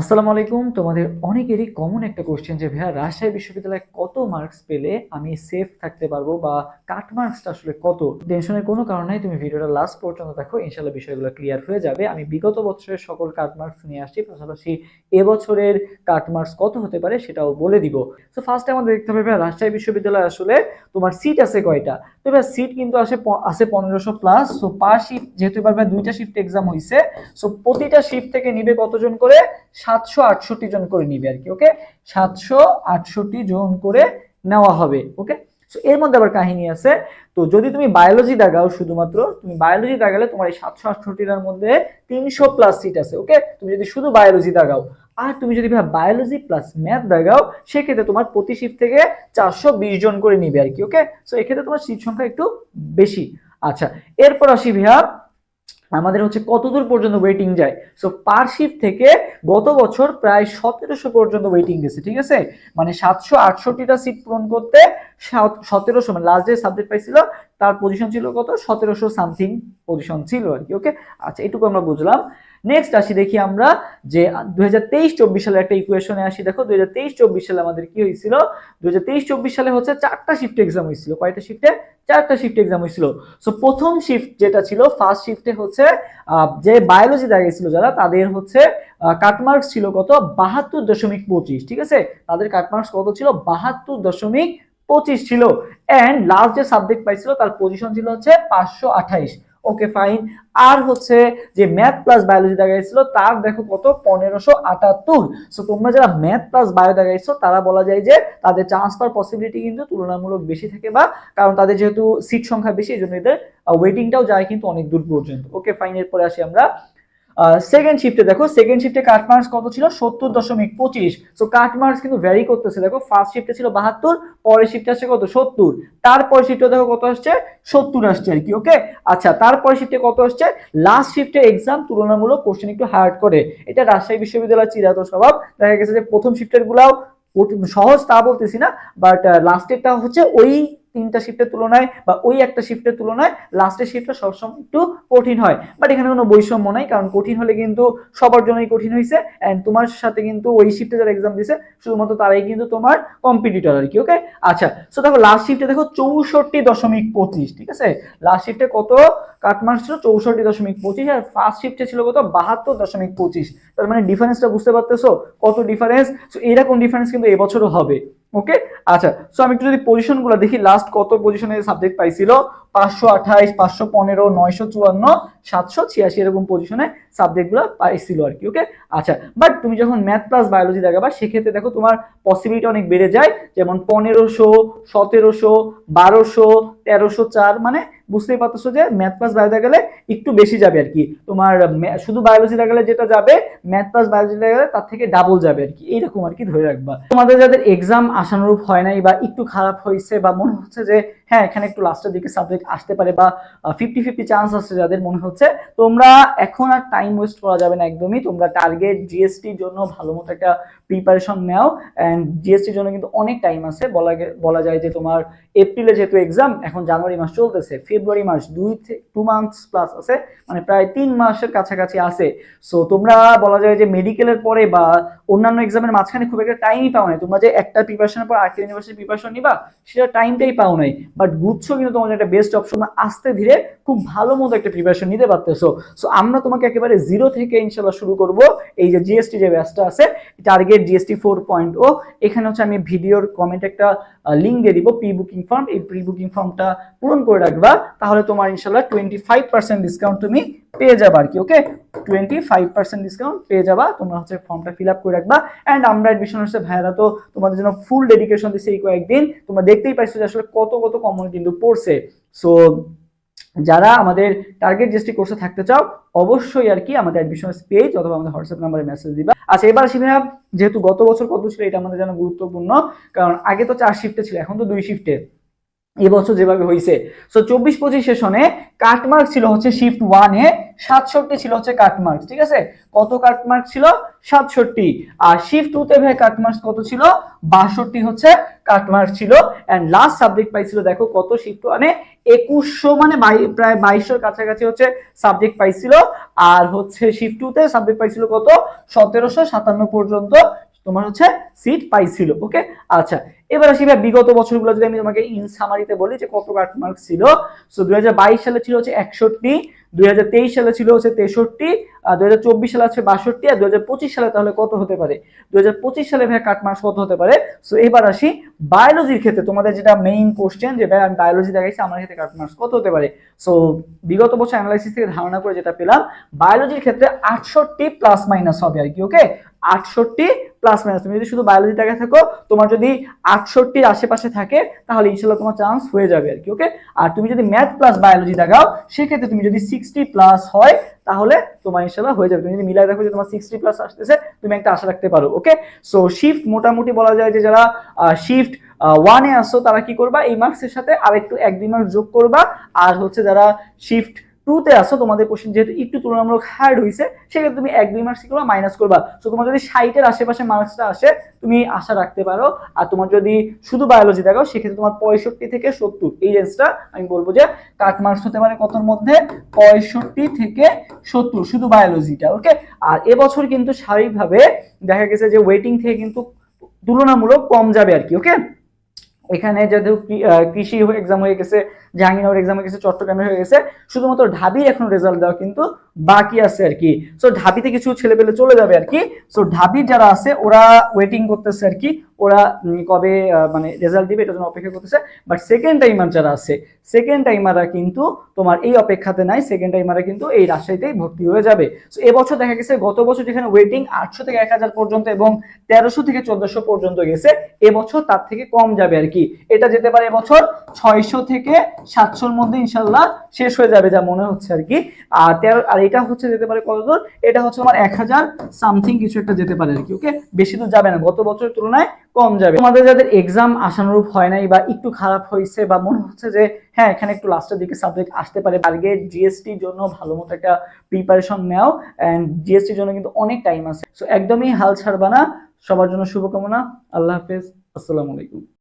আসসালামু আলাইকুম। তোমাদের অনেকেরই কমন একটা কোশ্চেন যে, ভাইয়া, রাজশাহী বিশ্ববিদ্যালয়ে কত মার্কস পেলে আমি সেফ থাকতে পারব বা কাট মার্কসটা আসলে কত? টেনশনের কোনো কারণ নাই, তুমি ভিডিওটা লাস্ট পর্যন্ত দেখো ইনশাল্লাহ বিষয়গুলো ক্লিয়ার হয়ে যাবে। আমি বিগত বছরের সকল কাট মার্কস নিয়ে আসছি, পাশাপাশি এবছরের কাট মার্কস কত হতে পারে সেটাও বলে দিব। তো ফার্স্টে আমাদের দেখতে হবে, ভাইয়া, রাজশাহী বিশ্ববিদ্যালয়ে আসলে তোমার সিট আছে কয়টা? তো এবার সিট কিন্তু আসে আছে পনেরোশো প্লাস সো পার শিফট যেহেতু এবার দুইটা শিফট এক্সাম হয়েছে সো প্রতিটা শিফট থেকে নিবে কতজন করে? সাতশো আটষট্টি জন করে নিবে আর কি ওকে সাতশো আটষট্টি জন করে নেওয়া হবে ওকে সো এর মধ্যে আবার কাহিনী আছে, তো যদি তুমি বায়োলজি দাগাও শুধুমাত্র, তুমি বায়োলজি দাগালে তোমার এই সাতশো আটষট্টিটার মধ্যে তিনশো প্লাস সিট আছে ওকে তুমি যদি শুধু বায়োলজি দাগাও, আর তুমি যদি বায়োলজি প্লাস ম্যাথ দাগাও, সেক্ষেত্রে তোমার প্রতি শিফট থেকে চারশো বিশ জন করে নিবে আর কি ওকে সো এক্ষেত্রে তোমার সিট সংখ্যা একটু বেশি। আচ্ছা এরপর আসি ভাইয়া আমাদের হচ্ছে কতদূর পর্যন্ত ওয়েটিং যায়? সো পার শিফট থেকে গত বছর প্রায় সতেরোশো পর্যন্ত ওয়েটিং গেছে, ঠিক আছে? মানে সাতশো আটষট্টিটা সিট পূরণ করতে সতেরোশো মানে লাস্ট ডে সাবজেক্ট পাইছিল, তার পজিশন ছিল কত? সতেরোশো সামথিং পজিশন ছিল আর কি ওকে আচ্ছা এটুকু আমরা বুঝলাম। নেক্সট আসি দেখি আমরা যে দুই হাজার সালে একটা ইকুয়েশনে আসি। দেখো দুই হাজার সালে আমাদের কি হয়েছিল? দুই হাজার সালে হচ্ছে চারটা শিফট এক্সাম হয়েছিল। কয়টা শিফটে চারটা শিফট এক্সাম হয়েছিল। সো প্রথম শিফট যেটা ছিল ফার্স্ট শিফটে হচ্ছে যে বায়োলজি দাঁড়িয়েছিল যারা, তাদের হচ্ছে কাটমার্কস ছিল কত? বাহাত্তর দশমিক পঁচিশ, ঠিক আছে? তাদের কাটমার্কস কত ছিল? বাহাত্তর দশমিক পঁচিশ ছিল। অ্যান্ড লাস্ট যে সাবজেক্ট পাইছিল, তার পজিশন ছিল হচ্ছে পাঁচশো আঠাইশ। ওকে ফাইন আর হচ্ছে যে ম্যাথ প্লাস বায়োলজি দেখাইছিল তার দেখো কত? পনেরোশো আটাত্তর। সো তোমরা যারা ম্যাথ প্লাস বায়ো দেখাইছো তারা বলা যায় যে তাদের চান্স পাওয়ার পসিবিলিটি কিন্তু তুলনামূলক বেশি থাকে বা কারণ তাদের যেহেতু সিট সংখ্যা বেশি, এই জন্য এদের ওয়েটিংটাও যায় কিন্তু অনেক দূর পর্যন্ত। ওকে ফাইন এরপরে আসি আমরা। সেকেন্ড শিফটে দেখো সেকেন্ড শিফটে কাট মার্কস কত ছিল? সত্তর দশমিক পঁচিশ। সো কাট মার্কস কিন্তু ভ্যারি করতেছে। দেখো ফার্স্ট শিফটে ছিল বাহাত্তর, পরের শিফটে আসছে কত? সত্তর। তারপর শিফটে দেখো কত আসছে? সত্তর আসছে আর কি ওকে আচ্ছা তারপর শিফটে কত আসছে? লাস্ট শিফটে এক্সাম তুলনামূলক কোশ্চেন একটু হার্ড করে। এটা রাজশাহী বিশ্ববিদ্যালয়ের চিরাত স্বভাব। দেখা গেছে যে প্রথম শিফটের গুলাও সহজ তা বলতেছি না বাট লাস্টেরটা হচ্ছে ওই তিনটা শিফটের তুলনায় বা ওই একটা শিফটের তুলনায় লাস্টের শিফটটা সবসময় একটু কঠিন হয়। বাট এখানে কোনো বৈষম্য নাই, কারণ কঠিন হলে কিন্তু সবার জন্যই কঠিন হয়েছে অ্যান্ড তোমার সাথে কিন্তু ওই শিফটে যারা এক্সাম দিছে, শুধুমাত্র তারাই কিন্তু তোমার কম্পিটিটর আর কি ওকে আচ্ছা সো দেখো লাস্ট শিফটে দেখো চৌষট্টি দশমিক পঁচিশ, ঠিক আছে? লাস্ট শিফটে কত কাটমার্কস ছিল? চৌষট্টি দশমিক পঁচিশ, আর ফার্স্ট শিফটে ছিল কত? বাহাত্তর দশমিক পঁচিশ। তার মানে ডিফারেন্সটা বুঝতে পারতেছো? কত ডিফারেন্স সো এরকম ডিফারেন্স কিন্তু এবছরও হবে। ওকে আচ্ছা সো আমি একটু যদি পজিশনগুলো দেখি লাস্ট কত পজিশনে সাবজেক্ট পাইছিল? পাঁচশো আঠাইশ, পাঁচশো পনেরো, নয়শো চুয়ান্ন সাতশো ছিয়াশি এরকম পজিশনে সাবজেক্টগুলো পাইছিল আর কি ওকে আচ্ছা বাট তুমি যখন ম্যাথ প্লাস বায়োলজি দেখাবা, সেক্ষেত্রে দেখো তোমার পসিবিলিটি অনেক বেড়ে যায়। যেমন পনেরোশো, সতেরোশো, বারোশো, তেরোশো চার মানে বুঝতেই পারতেছো যে ম্যাথ প্লাস বায়ো দেখালে একটু বেশি যাবে আর কি। তোমার শুধু বায়োলজি দেখালে যেটা যাবে ম্যাথ প্লাস বায়োলজি দেখালে তার থেকে ডাবল যাবে আর কি। এইরকম আর কি ধরে রাখবা। তোমাদের যাদের এক্সাম আশানুরূপ হয় নাই বা একটু খারাপ হয়েছে বা মনে হচ্ছে যে হ্যাঁ এখানে একটু লাস্টের দিকে সাবজেক্ট আসতে পারে বা ফিফটি ফিফটি চান্স আছে যাদের মনে হচ্ছে। তোমরা এখন আর টাইম ওয়েস্ট করা যাবে না একদমই। তোমরা টার্গেট জিএসটির জন্য ভালো মতো একটা প্রিপারেশন নাও। অ্যান্ড জিএসটির জন্য কিন্তু অনেক টাইম আছে। বলা বলা যায় যে তোমার এপ্রিলে যেহেতু এক্সাম এখন জানুয়ারি মাস চলতেছে। ফেব্রুয়ারি মাস দুই টু মান্থস প্লাস আছে। মানে প্রায় তিন মাসের কাছাকাছি আছে। সো তোমরা বলা যায় যে মেডিকেলের পরে বা অন্যান্য এক্সামের মাঝখানে খুব একটা টাইমই পাও নাই। তোমরা যে একটা প্রিপারেশনের পর আরেকটা ইউনিভার্সিটি প্রিপারেশন নিবা, সেটা টাইমটাই পাও নাই। বাট গুচ্ছ কিন্তু তোমার একটা বেস্ট অপশন আস্তে ধীরে খুব ভালো মতো একটা প্রিপারেশন নিতে পারতেছো। সো আমরা তোমাকে একেবারে জিরো থেকে ইনশাল্লাহ শুরু করব। এই যে জিএসটি যে ব্যাচটা আছে টার্গেট জিএসটি ফোর পয়েন্ট ও এখানে হচ্ছে আমি ভিডিওর কমেন্ট একটা লিঙ্ক দিয়ে দিব প্রি বুকিং ফর্ম এই প্রি বুকিং ফর্মটা পূরণ করে রাখবা। তাহলে তোমার ইনশাল্লাহ টোয়েন্টি ফাইভ পার্সেন্ট ডিসকাউন্ট তুমি পেয়ে যাবা আর কি okay twenty five percent discount পেয়ে যাবা, তোমরা হচ্ছে ফর্মটা ফিল আপ করে রাখবা। অ্যান্ড আমরা এডমিশন হচ্ছে ভাইয়ারা তো তোমাদের জন্য ফুল ডেডিকেশন দিচ্ছে এই কয়েকদিন। তোমরা দেখতেই পাইছো যে আসলে কত কত কমন কিন্তু পড়ছে। সো যারা আমাদের টার্গেট জিএসটি কোর্সে থাকতে চাও, অবশ্যই আর কি আমাদের অ্যাডমিশন পেজ অথবা আমাদের হোয়াটসঅ্যাপ নাম্বারে মেসেজ দিবা। আচ্ছা এবার আসি যেহেতু গত বছর কত ছিল এটা আমাদের জন্য গুরুত্বপূর্ণ, কারণ আগে তো চার শিফটে ছিল, এখন তো দুই শিফটে এবছর যেভাবে হয়েছে সো চব্বিশ পঁচিশ সেশনে কাটমার্ক ছিল হচ্ছে শিফট ওয়ানে সাতষট্টি ছিল হচ্ছে কাটমার্ক ঠিক আছে? কত কাটমার্ক ছিল? সাতষট্টি। আর শিফট টু তে ভাই কাটমার্ক কত ছিল? বাষট্টি হচ্ছে কাটমার্ক ছিল। অ্যান্ড লাস্ট সাবজেক্ট পাইছিল, দেখো কত শিফট ওয়ানে একুশশো মানে প্রায় বাইশশোর কাছাকাছি হচ্ছে সাবজেক্ট পাইছিল। আর হচ্ছে শিফট টু তে সাবজেক্ট পাইছিল কত? সতেরোশো সাতান্ন পর্যন্ত তোমার হচ্ছে সিট পাইছিল ওকে আচ্ছা এবার আসি ভাই, বিগত বছরগুলো যদি আমি তোমাকে ইন সামারিতে বলি যে কত কাট মার্ক ছিল। সো দুই সালে ছিল হচ্ছে একষট্টি, দুই সালে ছিল হচ্ছে তেষট্টি, আর দুই সালে আছে বাষট্টি, আর দু হাজার পঁচিশ সালে তাহলে কত হতে পারে? দু হাজার পঁচিশ সালে ভাই কাট মার্কস কত হতে পারে? সো এবার আসি বায়োলজির ক্ষেত্রে, তোমাদের যেটা মেইন কোশ্চেন যে ভাই আমি বায়োলজি দেখাইছি, আমার ক্ষেত্রে কাট মার্কস কত হতে পারে? সো বিগত বছর অ্যানালাইসিস থেকে ধারণা করে যেটা পেলাম বায়োলজির ক্ষেত্রে আটষট্টি প্লাস মাইনাস হবে আর কি ওকে আটষট্টি প্লাস মাইনাস তুমি যদি শুধু বায়োলজি দেখে থাকো, তোমার যদি আটষট্টির আশেপাশে থাকে, তাহলে ইনশাল্লাহ তোমার চান্স হয়ে যাবে আর কি ওকে আর তুমি যদি ম্যাথ প্লাস বায়োলজি দেখাও, সেক্ষেত্রে তুমি যদি সিক্সটি প্লাস হয়, তাহলে তোমার ইনশাল্লাহ হয়ে যাবে। তুমি যদি মিলাই দেখো যে তোমার সিক্সটি প্লাস আসতেছে, তুমি একটা আশা রাখতে পারো ওকে সো শিফট মোটামুটি বলা যায় যে যারা শিফট ওয়ানে আসো তারা কি করবা? এই মার্কসের সাথে আর একটু এক দুই মার্কস যোগ করবা। আর হচ্ছে যারা শিফট টুতে আসো তোমাদের কোশ্চেন যেহেতু একটু তুলনামূলক হার্ড হয়েছে সেক্ষেত্রে তুমি এক, দুই মার্কস কি করবা মাইনাস করবা। তো তোমার যদি ষাটের আশেপাশে মার্কসটা আসে, তুমি আশা রাখতে পারো। আর তোমার যদি শুধু বায়োলজি দেখাও সেক্ষেত্রে তোমার পঁয়ষট্টি থেকে সত্তর, এই রেঞ্জটা আমি বলব যে কাট মার্কস হতে পারে কতর মধ্যে? পঁয়ষট্টি থেকে সত্তর, শুধু বায়োলজিটা ওকে আর এবছর কিন্তু স্বাভাবিকভাবে দেখা গেছে যে ওয়েটিং থেকে কিন্তু তুলনামূলক কম যাবে আর কি ওকে এখানে যেহেতু কৃষি এক্সাম হয়ে গেছে, জাহাঙ্গীরনগর এক্সাম হয়ে গেছে, চট্টগ্রামে হয়ে গেছে, শুধুমাত্র ঢাবি এখন রেজাল্ট দেওয়া কিন্তু বাকি আছে আর কি। সো ঢাবিতে কিছু ছেলে পেলে চলে যাবে আর কি। সো ঢাবির যারা আছে, ওরা ওয়েটিং করতেছে আর কি। ওরা কবে মানে রেজাল্ট দিবে এটার জন্য অপেক্ষা করতেছে। বাট সেকেন্ড টাইমার যারা আছে সেকেন্ড টাইমাররা কিন্তু তোমার এই অপেক্ষাতে নাই। সেকেন্ড টাইমাররা কিন্তু এই রাজশাহীতেই ভর্তি হয়ে যাবে। সো এবছর দেখা গেছে, গত বছর যেখানে ওয়েটিং আটশো থেকে এক হাজার পর্যন্ত এবং তেরোশো থেকে চোদ্দশো পর্যন্ত গেছে, এবছর তার থেকে কম যাবে আর কি। এটা যেতে পারে এবছর ছয়শো থেকে সাতশোর মধ্যে ইনশাল্লাহ শেষ হয়ে যাবে যা মনে হচ্ছে আর কি। আর তেরো, আর এটা হচ্ছে যেতে পারে কতদূর এটা হচ্ছে আমার এক হাজার সামথিং কিছু একটা যেতে পারে আর কি ওকে বেশি দূর যাবে না, গত বছরের তুলনায় কম যাবে। তোমাদের যাদের এক্সাম আশানুরূপ হয় নাই বা একটু খারাপ হয়েছে বা মনে হচ্ছে যে হ্যাঁ এখানে একটু লাস্টের দিকে সাবজেক্ট আসতে পারে টার্গেট জিএসটির জন্য ভালো মতো একটা প্রিপারেশন নাও অ্যান্ড জিএসটির জন্য কিন্তু অনেক টাইম আছে। সো একদমই হাল ছাড়বা না। সবার জন্য শুভকামনা। আল্লাহ হাফেজ। আসসালামু আলাইকুম।